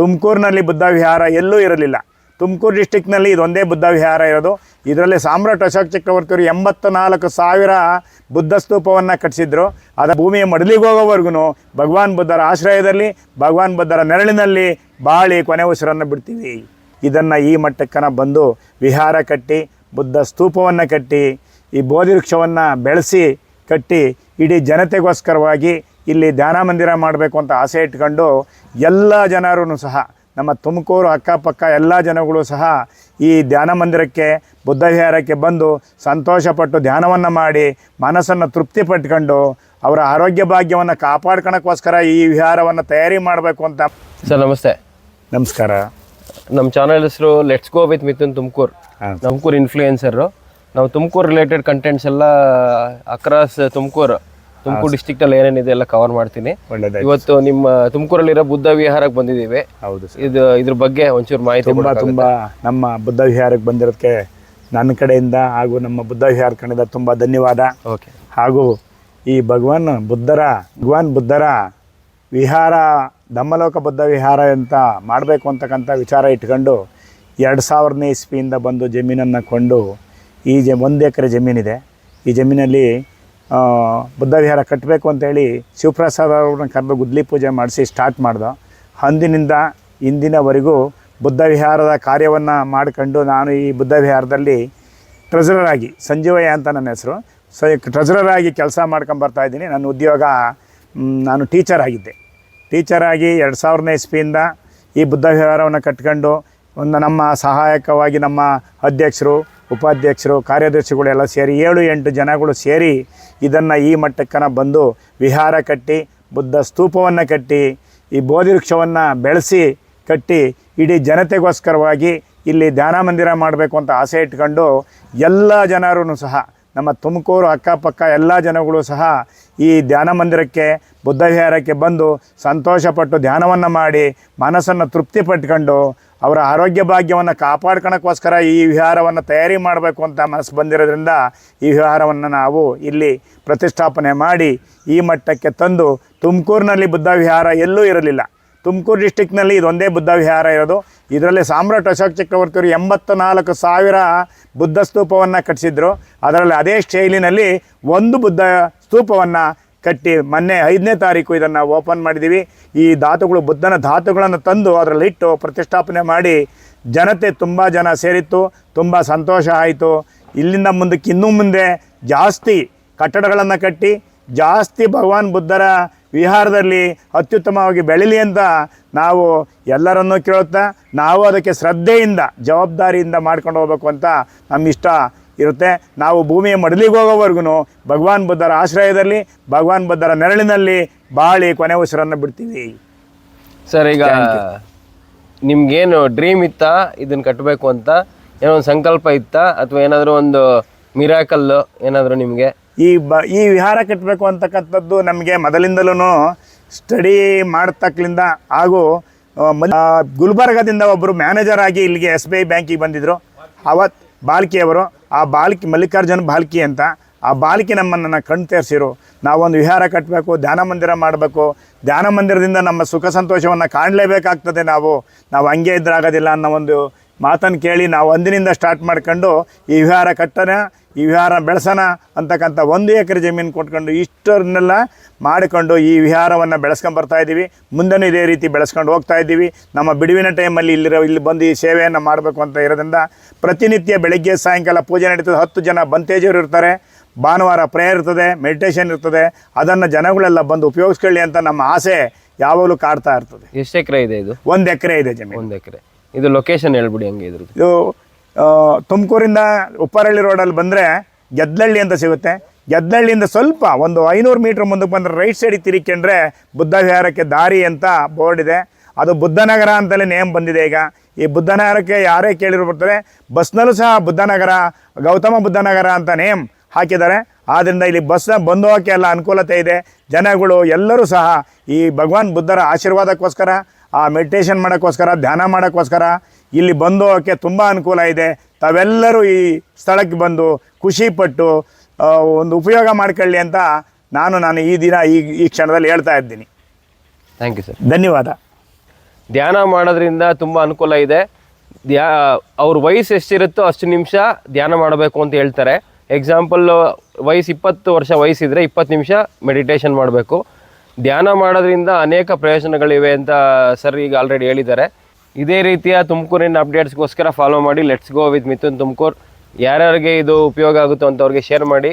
ತುಮಕೂರಿನಲ್ಲಿ ಬುದ್ಧ ವಿಹಾರ ಎಲ್ಲೂ ಇರಲಿಲ್ಲ. ತುಮಕೂರು ಡಿಸ್ಟಿಕ್ನಲ್ಲಿ ಇದೊಂದೇ ಬುದ್ಧ ವಿಹಾರ ಇರೋದು. ಇದರಲ್ಲಿ ಸಾಮ್ರಾಟ್ ಅಶೋಕ್ ಚಕ್ರವರ್ತಿಯವರು ಎಂಬತ್ತ ನಾಲ್ಕು ಸಾವಿರ ಬುದ್ಧ ಸ್ತೂಪವನ್ನು ಕಟ್ಟಿಸಿದ್ರು. ಅದರ ಭೂಮಿಯ ಮಡಲಿಗೆ ಹೋಗೋವರೆಗೂ ಭಗವಾನ್ ಬುದ್ಧರ ಆಶ್ರಯದಲ್ಲಿ, ಭಗವಾನ್ ಬುದ್ಧರ ನೆರಳಿನಲ್ಲಿ ಬಾಳಿ ಕೊನೆ ಉಸಿರನ್ನು ಬಿಡ್ತೀವಿ. ಇದನ್ನು ಈ ಮಟ್ಟಕ್ಕನ ಬಂದು ವಿಹಾರ ಕಟ್ಟಿ, ಬುದ್ಧ ಸ್ತೂಪವನ್ನು ಕಟ್ಟಿ, ಈ ಬೋಧಿ ವೃಕ್ಷವನ್ನು ಬೆಳೆಸಿ ಕಟ್ಟಿ, ಇಡೀ ಜನತೆಗೋಸ್ಕರವಾಗಿ ಇಲ್ಲಿ ಧ್ಯಾನ ಮಂದಿರ ಮಾಡಬೇಕು ಅಂತ ಆಸೆ ಇಟ್ಕೊಂಡು ಎಲ್ಲ ಜನರೂ ಸಹ ನಮ್ಮ ತುಮಕೂರು ಅಕ್ಕಪಕ್ಕ ಎಲ್ಲ ಜನಗಳು ಸಹ ಈ ಧ್ಯಾನ ಮಂದಿರಕ್ಕೆ ಬುದ್ಧ ವಿಹಾರಕ್ಕೆ ಬಂದು ಸಂತೋಷಪಟ್ಟು ಧ್ಯಾನವನ್ನು ಮಾಡಿ ಮನಸ್ಸನ್ನು ತೃಪ್ತಿ ಪಟ್ಕೊಂಡು ಅವರ ಆರೋಗ್ಯ ಭಾಗ್ಯವನ್ನು ಕಾಪಾಡ್ಕೊಳಕ್ಕೋಸ್ಕರ ಈ ವಿಹಾರವನ್ನು ತಯಾರಿ ಮಾಡಬೇಕು ಅಂತ. ಸರ್ ನಮಸ್ತೆ. ನಮಸ್ಕಾರ. ನಮ್ಮ ಚಾನಲ್ ಹೆಸರು let's go with Mithun Tumakuru. Tumakuru influencers ನಾವು ತುಮಕೂರು ರಿಲೇಟೆಡ್ ಕಂಟೆಂಟ್ಸ್ ಎಲ್ಲ ಅಕ್ರಾಸ್ ತುಮಕೂರು. ತುಮಕೂರು ಡಿಸ್ಟಿಕ್ಟಲ್ಲಿ ಏನೇನಿದೆ ಎಲ್ಲ ಕವರ್ ಮಾಡ್ತೀನಿ. ಇವತ್ತು ನಿಮ್ಮ ತುಮಕೂರಲ್ಲಿರೋ ಬುದ್ಧ ವಿಹಾರಕ್ಕೆ ಬಂದಿದ್ದೀವಿ. ಹೌದು ಇದು ಇದ್ರ ಬಗ್ಗೆ ಒಂಚೂರು ಮಾಹಿತಿ ತುಂಬಾ ತುಂಬ ನಮ್ಮ ಬುದ್ಧ ವಿಹಾರಕ್ಕೆ ಬಂದಿರೋದಕ್ಕೆ ನನ್ನ ಕಡೆಯಿಂದ ಹಾಗೂ ನಮ್ಮ ಬುದ್ಧ ವಿಹಾರ ಕಡೆಯಿಂದ ತುಂಬಾ ಧನ್ಯವಾದ. ಓಕೆ ಹಾಗೂ ಈ ಭಗವಾನ್ ಬುದ್ಧರ ಭಗವಾನ್ ಬುದ್ಧರ ವಿಹಾರ ಧಮ್ಮಲೋಕ ಬುದ್ಧ ವಿಹಾರ ಅಂತ ಮಾಡಬೇಕು ಅಂತಕ್ಕಂಥ ವಿಚಾರ ಇಟ್ಕೊಂಡು ಎರಡು ಸಾವಿರನೇ ಇಸ್ವಿಯಿಂದ ಬಂದು ಜಮೀನನ್ನು ಕೊಂಡು ಈ ಜ ಒಂದು ಎಕರೆ ಜಮೀನಿದೆ. ಈ ಜಮೀನಲ್ಲಿ ಬುದ್ಧ ವಿಹಾರ ಕಟ್ಟಬೇಕು ಅಂತೇಳಿ ಶಿವಪ್ರಸಾದ್ ಅವ್ರನ್ನ ಕರೆದು ಗುದ್ಲಿ ಪೂಜೆ ಮಾಡಿಸಿ ಸ್ಟಾರ್ಟ್ ಮಾಡ್ದೋ. ಅಂದಿನಿಂದ ಇಂದಿನವರೆಗೂ ಬುದ್ಧ ವಿಹಾರದ ಕಾರ್ಯವನ್ನು ಮಾಡ್ಕೊಂಡು ನಾನು ಈ ಬುದ್ಧ ವಿಹಾರದಲ್ಲಿ ಟ್ರೆಜರರ್ ಆಗಿ ಸಂಜೀವಯ್ಯ ಅಂತ ನನ್ನ ಹೆಸರು. ಸೊ ಟ್ರೆಜರರ್ ಆಗಿ ಕೆಲಸ ಮಾಡ್ಕೊಂಡು ಇದ್ದೀನಿ. ನನ್ನ ಉದ್ಯೋಗ ನಾನು ಟೀಚರ್ ಆಗಿದ್ದೆ. ಟೀಚರ್ ಆಗಿ ಎರಡು ಸಾವಿರನೇ ಇಸ್ವಿಯಿಂದ ಈ ಬುದ್ಧ ವಿಹಾರವನ್ನು ಕಟ್ಕೊಂಡು ಒಂದು ನಮ್ಮ ಸಹಾಯಕವಾಗಿ ನಮ್ಮ ಅಧ್ಯಕ್ಷರು, ಉಪಾಧ್ಯಕ್ಷರು, ಕಾರ್ಯದರ್ಶಿಗಳೆಲ್ಲ ಸೇರಿ ಏಳು, ಎಂಟು ಜನಗಳು ಸೇರಿ ಇದನ್ನು ಈ ಮಟ್ಟಕ್ಕನ ಬಂದು ವಿಹಾರ ಕಟ್ಟಿ, ಬುದ್ಧ ಸ್ತೂಪವನ್ನು ಕಟ್ಟಿ, ಈ ಬೋಧಿ ವೃಕ್ಷವನ್ನು ಬೆಳೆಸಿ ಕಟ್ಟಿ ಇಡೀ ಜನತೆಗೋಸ್ಕರವಾಗಿ ಇಲ್ಲಿ ಧ್ಯಾನ ಮಂದಿರ ಮಾಡಬೇಕು ಅಂತ ಆಸೆ ಇಟ್ಕೊಂಡು ಎಲ್ಲ ಜನರೂ ಸಹ ನಮ್ಮ ತುಮಕೂರು ಅಕ್ಕಪಕ್ಕ ಎಲ್ಲ ಜನಗಳು ಸಹ ಈ ಧ್ಯಾನ ಮಂದಿರಕ್ಕೆ, ಬುದ್ಧ ವಿಹಾರಕ್ಕೆ ಬಂದು ಸಂತೋಷಪಟ್ಟು ಧ್ಯಾನವನ್ನು ಮಾಡಿ ಮನಸ್ಸನ್ನು ತೃಪ್ತಿ ಪಟ್ಕೊಂಡು ಅವರ ಆರೋಗ್ಯ ಭಾಗ್ಯವನ್ನು ಕಾಪಾಡ್ಕೊಳಕ್ಕೋಸ್ಕರ ಈ ವಿಹಾರವನ್ನು ತಯಾರಿ ಮಾಡಬೇಕು ಅಂತ ಮನಸ್ಸು ಬಂದಿರೋದ್ರಿಂದ ಈ ವಿಹಾರವನ್ನು ನಾವು ಇಲ್ಲಿ ಪ್ರತಿಷ್ಠಾಪನೆ ಮಾಡಿ ಈ ಮಟ್ಟಕ್ಕೆ ತಂದು ತುಮಕೂರಿನಲ್ಲಿ ಬುದ್ಧ ವಿಹಾರ ಎಲ್ಲೂ ಇರಲಿಲ್ಲ. ತುಮಕೂರು ಡಿಸ್ಟಿಕ್ನಲ್ಲಿ ಇದೊಂದೇ ಬುದ್ಧ ವಿಹಾರ ಇರೋದು. ಇದರಲ್ಲಿ ಸಾಮ್ರಾಟ್ ಅಶೋಕ್ ಚಕ್ರವರ್ತಿಯವರು ಎಂಬತ್ತು ನಾಲ್ಕು ಸಾವಿರ ಬುದ್ಧ ಸ್ತೂಪವನ್ನು ಕಟ್ಟಿಸಿದ್ರು. ಅದರಲ್ಲಿ ಅದೇ ಶೈಲಿನಲ್ಲಿ ಒಂದು ಬುದ್ಧ ಸ್ತೂಪವನ್ನು ಕಟ್ಟಿ ಮೊನ್ನೆ ಐದನೇ ತಾರೀಕು ಇದನ್ನು ಓಪನ್ ಮಾಡಿದ್ದೀವಿ ಈ ಧಾತುಗಳು ಬುದ್ಧನ ಧಾತುಗಳನ್ನು ತಂದು ಅದರಲ್ಲಿಟ್ಟು ಪ್ರತಿಷ್ಠಾಪನೆ ಮಾಡಿ ಜನತೆ ತುಂಬ ಜನ ಸೇರಿತ್ತು, ತುಂಬ ಸಂತೋಷ ಆಯಿತು. ಇಲ್ಲಿಂದ ಮುಂದಕ್ಕೆ ಇನ್ನೂ ಮುಂದೆ ಜಾಸ್ತಿ ಕಟ್ಟಡಗಳನ್ನು ಕಟ್ಟಿ, ಜಾಸ್ತಿ ಭಗವಾನ್ ಬುದ್ಧರ ವಿಹಾರದಲ್ಲಿ ಅತ್ಯುತ್ತಮವಾಗಿ ಬೆಳೀಲಿ ಅಂತ ನಾವು ಎಲ್ಲರನ್ನೂ ಕೇಳುತ್ತಾ, ನಾವು ಅದಕ್ಕೆ ಶ್ರದ್ಧೆಯಿಂದ, ಜವಾಬ್ದಾರಿಯಿಂದ ಮಾಡ್ಕೊಂಡು ಹೋಗ್ಬೇಕು ಅಂತ ನಮ್ಮ ಇಷ್ಟ ಇರುತ್ತೆ. ನಾವು ಭೂಮಿಯ ಮಡಲಿಗೆ ಹೋಗೋವರೆಗೂ ಭಗವಾನ್ ಬುದ್ಧರ ಆಶ್ರಯದಲ್ಲಿ ಭಗವಾನ್ ಬುದ್ಧರ ನೆರಳಿನಲ್ಲಿ ಬಾಳಿ ಕೊನೆ ಉಸಿರನ್ನು ಬಿಡ್ತೀವಿ. ಸರ್ ಈಗ ನಿಮ್ಗೇನು ಡ್ರೀಮ್ ಇತ್ತಾ? ಇದನ್ನು ಕಟ್ಟಬೇಕು ಅಂತ? ಏನೋ ಒಂದು ಸಂಕಲ್ಪ ಇತ್ತಾ? ಅಥವಾ ಏನಾದರೂ ಒಂದು ಮಿರಾಕಲ್ಲು ಏನಾದರೂ ನಿಮಗೆ? ಈ ಬ ಈ ವಿಹಾರ ಕಟ್ಟಬೇಕು ಅಂತಕ್ಕಂಥದ್ದು ನಮಗೆ ಮೊದಲಿಂದಲೂ ಸ್ಟಡಿ ಮಾಡ್ತಕ್ಕಲಿಂದ ಹಾಗೂ ಗುಲ್ಬರ್ಗದಿಂದ ಒಬ್ಬರು ಮ್ಯಾನೇಜರ್ ಆಗಿ ಇಲ್ಲಿಗೆ ಎಸ್ ಬಿ ಐ ಬ್ಯಾಂಕಿಗೆ ಬಂದಿದ್ದರು ಅವತ್ತು ಬಾಲ್ಕಿಯವರು. ಆ ಬಾಲ್ಕಿ ಮಲ್ಲಿಕಾರ್ಜುನ ಬಾಲ್ಕಿ ಅಂತ, ಆ ಬಾಲ್ಕಿ ನಮ್ಮನ್ನು ಕಣ್ ತೇರಿಸಿರು. ನಾವೊಂದು ವಿಹಾರ ಕಟ್ಟಬೇಕು ಧ್ಯಾನ ಮಂದಿರ ಮಾಡಬೇಕು. ಧ್ಯಾನ ಮಂದಿರದಿಂದ ನಮ್ಮ ಸುಖ ಸಂತೋಷವನ್ನು ಕಾಣಲೇಬೇಕಾಗ್ತದೆ ನಾವು. ನಾವು ಹಂಗೆ ಇದ್ರಾಗೋದಿಲ್ಲ ಅನ್ನೋ ಒಂದು ಮಾತನ್ನು ಕೇಳಿ ನಾವು ಅಂದಿನಿಂದ ಸ್ಟಾರ್ಟ್ ಮಾಡ್ಕೊಂಡು ಈ ವಿಹಾರ ಕಟ್ಟೋಣ. ಈ ವಿಹಾರ ಬೆಳೆಸೋಣ ಅಂತಕ್ಕಂಥ ಒಂದು ಎಕರೆ ಜಮೀನು ಕೊಟ್ಕೊಂಡು ಇಷ್ಟರನ್ನೆಲ್ಲ ಮಾಡಿಕೊಂಡು ಈ ವಿಹಾರವನ್ನು ಬೆಳೆಸ್ಕೊಂಡು ಬರ್ತಾ ಇದ್ದೀವಿ. ಮುಂದೆನೂ ಇದೇ ರೀತಿ ಬೆಳೆಸ್ಕೊಂಡು ಹೋಗ್ತಾ ಇದ್ದೀವಿ. ನಮ್ಮ ಬಿಡುವಿನ ಟೈಮಲ್ಲಿ ಇಲ್ಲಿರೋ ಇಲ್ಲಿ ಬಂದು ಈ ಸೇವೆಯನ್ನು ಮಾಡಬೇಕು ಅಂತ ಇರೋದ್ರಿಂದ ಪ್ರತಿನಿತ್ಯ ಬೆಳಗ್ಗೆ ಸಾಯಂಕಾಲ ಪೂಜೆ ನಡೀತದೆ. ಹತ್ತು ಜನ ಬಂತೇಜರು ಇರ್ತಾರೆ. ಭಾನುವಾರ ಪ್ರೇಯರ್ ಇರ್ತದೆ ಮೆಡಿಟೇಷನ್ ಇರ್ತದೆ. ಅದನ್ನು ಜನಗಳೆಲ್ಲ ಬಂದು ಉಪಯೋಗಿಸ್ಕೊಳ್ಳಿ ಅಂತ ನಮ್ಮ ಆಸೆ ಯಾವಾಗಲೂ ಕಾಡ್ತಾ ಇರ್ತದೆ. ಎಷ್ಟು ಎಕರೆ ಇದೆ ಇದು? ಒಂದು ಎಕರೆ ಇದೆ ಜಮೀನು. ಒಂದು ಎಕರೆ. ಇದು ಲೊಕೇಶನ್ ಹೇಳ್ಬಿಡಿ ಹಂಗೆ ಇದ್ರದ್ದು. ಇದು ತುಮಕೂರಿಂದ ಉಪ್ಪರಳ್ಳಿ ರೋಡಲ್ಲಿ ಬಂದರೆ ಗೆದ್ದಳ್ಳಿ ಅಂತ ಸಿಗುತ್ತೆ. ಗೆದ್ದಳ್ಳಿಯಿಂದ ಸ್ವಲ್ಪ ಒಂದು ಐನೂರು ಮೀಟ್ರ್ ಮುಂದಕ್ಕೆ ಬಂದರೆ ರೈಟ್ ಸೈಡಿಗೆ ತಿರುಗಿಕೊಂಡ್ರೆ ಬುದ್ಧ ವಿಹಾರಕ್ಕೆ ದಾರಿ ಅಂತ ಬೋರ್ಡ್ ಇದೆ. ಅದು ಬುದ್ಧನಗರ ಅಂತಲೇ ನೇಮ್ ಬಂದಿದೆ ಈಗ. ಈ ಬುದ್ಧನಗರಕ್ಕೆ ಯಾರೇ ಕೇಳಿರು ಬರ್ತಾರೆ ಬಸ್ನಲ್ಲೂ ಸಹ ಬುದ್ಧನಗರ, ಗೌತಮ ಬುದ್ಧನಗರ ಅಂತ ನೇಮ್ ಹಾಕಿದ್ದಾರೆ. ಆದ್ದರಿಂದ ಇಲ್ಲಿ ಬಸ್ನ ಬಂದು ಹೋಗೋಕ್ಕೆ ಎಲ್ಲ ಅನುಕೂಲತೆ ಇದೆ. ಜನಗಳು ಎಲ್ಲರೂ ಸಹ ಈ ಭಗವಾನ್ ಬುದ್ಧರ ಆಶೀರ್ವಾದಕ್ಕೋಸ್ಕರ, ಆ ಮೆಡಿಟೇಷನ್ ಮಾಡೋಕ್ಕೋಸ್ಕರ, ಧ್ಯಾನ ಮಾಡೋಕ್ಕೋಸ್ಕರ ಇಲ್ಲಿ ಬಂದು ಹೋಗೋಕ್ಕೆ ತುಂಬ ಅನುಕೂಲ ಇದೆ. ತಾವೆಲ್ಲರೂ ಈ ಸ್ಥಳಕ್ಕೆ ಬಂದು ಖುಷಿಪಟ್ಟು ಒಂದು ಉಪಯೋಗ ಮಾಡ್ಕೊಳ್ಳಿ ಅಂತ ನಾನು ನಾನು ಈ ದಿನ ಈ ಈ ಕ್ಷಣದಲ್ಲಿ ಹೇಳ್ತಾ ಇದ್ದೀನಿ. ಥ್ಯಾಂಕ್ ಯು ಸರ್ ಧನ್ಯವಾದ. ಧ್ಯಾನ ಮಾಡೋದ್ರಿಂದ ತುಂಬ ಅನುಕೂಲ ಇದೆ. ಧ್ಯಾ ಅವ್ರ ವಯಸ್ಸು ಎಷ್ಟಿರುತ್ತೋ ಅಷ್ಟು ನಿಮಿಷ ಧ್ಯಾನ ಮಾಡಬೇಕು ಅಂತ ಹೇಳ್ತಾರೆ. ಎಕ್ಸಾಂಪಲ್ ವಯಸ್ಸು ಇಪ್ಪತ್ತು ವರ್ಷ ವಯಸ್ಸಿದ್ರೆ ಇಪ್ಪತ್ತು ನಿಮಿಷ ಮೆಡಿಟೇಷನ್ ಮಾಡಬೇಕು. ಧ್ಯಾನ ಮಾಡೋದ್ರಿಂದ ಅನೇಕ ಪ್ರಯೋಜನಗಳಿವೆ ಅಂತ ಸರ್ ಈಗ ಆಲ್ರೆಡಿ ಹೇಳಿದ್ದಾರೆ. ಇದೇ ರೀತಿಯ ತುಮಕೂರಿನ ಅಪ್ಡೇಟ್ಸ್ಗೋಸ್ಕರ ಫಾಲೋ ಮಾಡಿ. Let's go with Mithun Tumakuru. ಯಾರ್ಯಾರಿಗೆ ಇದು ಉಪಯೋಗ ಆಗುತ್ತೋ ಅಂಥವ್ರಿಗೆ ಶೇರ್ ಮಾಡಿ.